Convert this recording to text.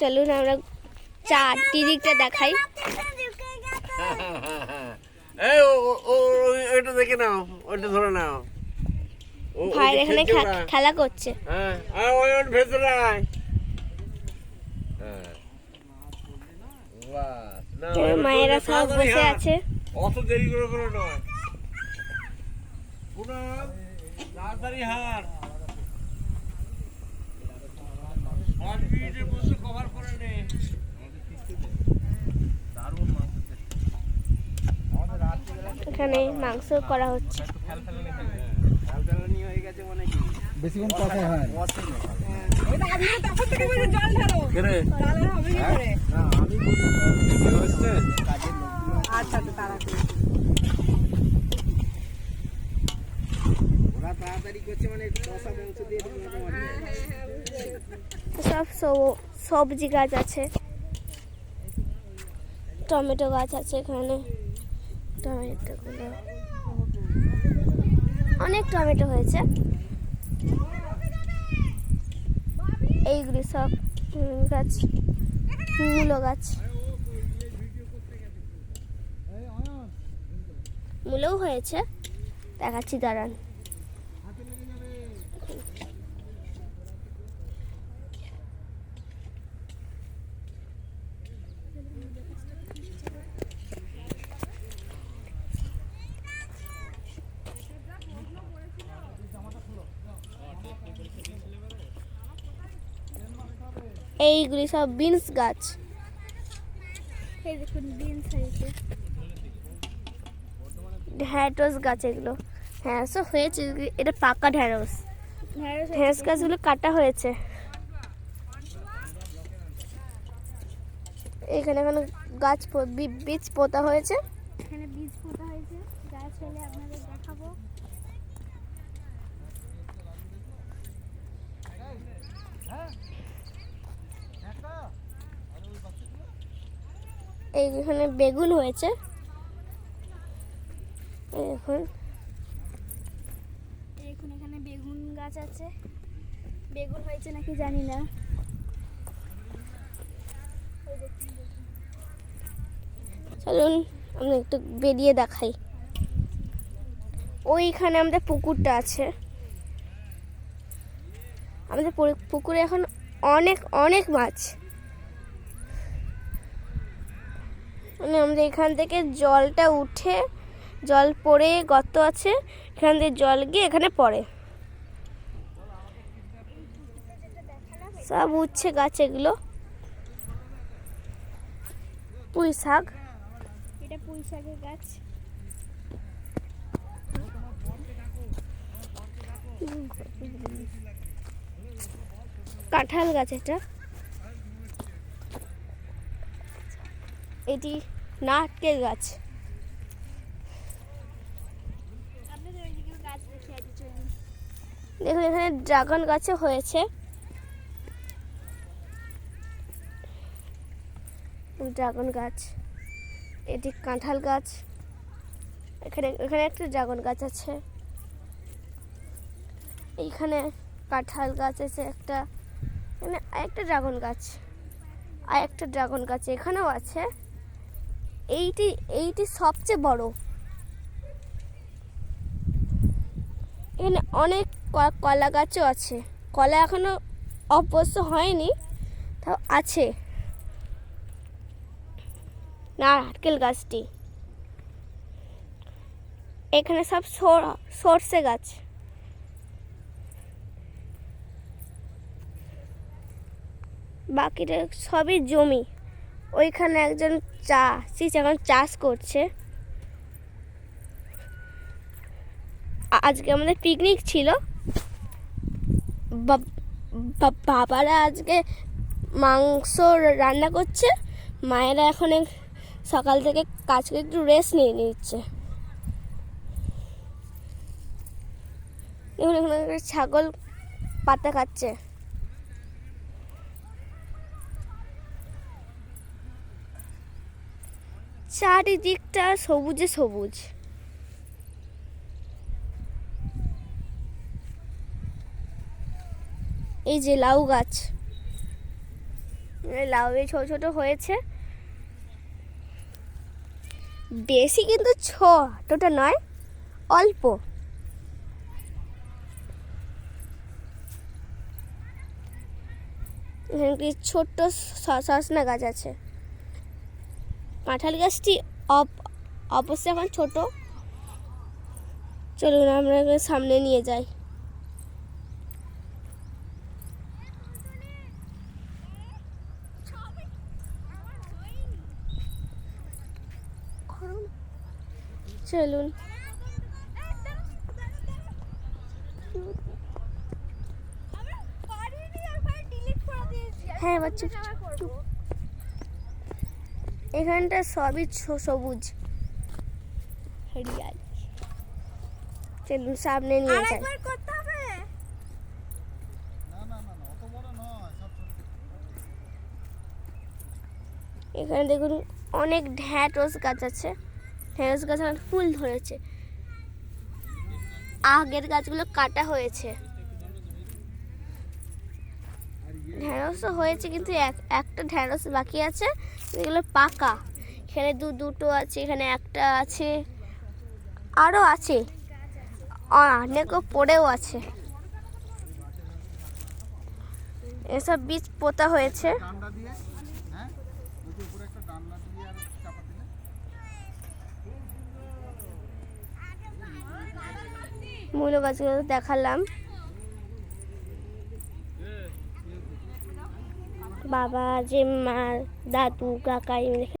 চলুন আমরা চারটি দিকটা দেখাই। এই ও ও- ও ওই- ওইটা দেখে নাও ওইটা ধরে নাও। ও- এখানে খেলা করছে। হ্যাঁ ওই ওর ভেতরে আয়। হ্যাঁ। মায়েরা সব বসে আছে। অত দেরি করে করে নয়। তাড়াতাড়ি হার। এখানে মাংস করা হচ্ছে। বেশিক্ষণ কথা হয়। কেরে ওরা তাড়াতাড়ি করছে মানে কষা মাংস দিয়ে তোমাকে মারবে। সব সব- সবজি গাছ আছে। টমেটো গাছ আছে এখানে। টমেটোগুলো অনেক টমেটো হয়েছে। এইগুলি সব গাছ মূলো গাছ। মূলও হয়েছে। দেখাচ্ছি দাঁড়ান। এইগুলি সব বিনস গাছ। এই দেখুন বিনস হয়েছে। ঢ্যাঁড়স গাছ এগুলো। ঢ্যাঁড়সও হয়েছে এটা পাকা ঢ্যাঁড়স। ঢ্যাঁড়স গাছগুলো কাটা হয়েছে। এখানে এখানে গাছ বীজ পোতা হয়েছে? এখানে বীজ পোতা হয়েছে। গাছ হলে আপনাদের এইখানে বেগুন হয়েছে এই দেখুন এখন এখানে বেগুন গাছ আছে। বেগুন হয়েছে নাকি জানি না। চলুন আমি একটু বেরিয়ে দেখাই। ওইখানে আমাদের পুকুরটা আছে। আমাদের পুকুরে এখন অনেক অনেক মাছ। মানে আমাদের এখান থেকে জলটা উঠে জল পড়ে গর্ত আছে এখান থেকে জল গিয়ে এখানে পড়ে। সব উঠছে গাছ এগুলো। পুঁই শাক। এটা পুঁই শাকের গাছ। কাঁঠাল গাছ এটা। এটি নারকেল গাছ। দেখুন এখানে ড্রাগন গাছও হয়েছে। ড্রাগন গাছ। এটি কাঁঠাল গাছ। এখানে এখানে একটা ড্রাগন গাছ আছে। এইখানে কাঁঠাল গাছ আছে একটা। এখানে একটা ড্রাগন গাছ। আর একটা ড্রাগন গাছ এখানেও আছে। এইটি এইটি সবচেয়ে বড়। এখানে অনেক কলা গাছও আছে। কলা এখনও অবশ্য হয়নি, তাও আছে। নারকেল গাছটি। এখানে সব সর- সর্ষে গাছ। বাকিটা সবই জমি। ওইখানে একজন চাষি এখন চাষ করছে। আজকে আমাদের পিকনিক ছিল। বাবারা আজকে মাংস রান্না করছে। মায়েরা এখন সকাল থেকে কাজ করে একটু রেস্ট নিয়ে নিচ্ছে। এখানে ছাগল পাতা খাচ্ছে। চারিদিকটা সবুজে সবুজ। এই যে লাউ গাছ। লাউ ছোট ছোট হয়েছে। বেশি কিন্তু ছোটটা নয়, অল্প। ছোট্ট সসনা গাছ আছে। কাঁঠাল গাছটি অবশ্যই এখন ছোট। চলুন আমরা সামনে নিয়ে যাই। চলুন। হ্যাঁ বাচ্চা এখানটা সবই সবুজ। হরিয়ালি। চলুন সামনে নিয়ে যাই। করতে হবে? এখানে দেখুন অনেক ঢ্যাঁড়স গাছ আছে। ঢ্যাঁড়স গাছ আমার ফুল ধরেছে। আগের গাছগুলো কাটা হয়েছে। ঢ্যাঁড়সও হয়েছে, কিন্তু এক, একটা ঢ্যাঁড়স বাকি আছে। এগুলো পাকা। এখানে দু, দুটো আছে, এখানে একটা আছে। আরও আছে। অনেকও পড়েও আছে। এসব বীজ পোতা হয়েছে। মূল দিয়ে হ্যাঁ ওই যে উপরে একটা ডান্ডা দিয়ে আর চাপা দিলে মূল গাছগুলো দেখালাম বাবা জেম্মা দাদু কাকা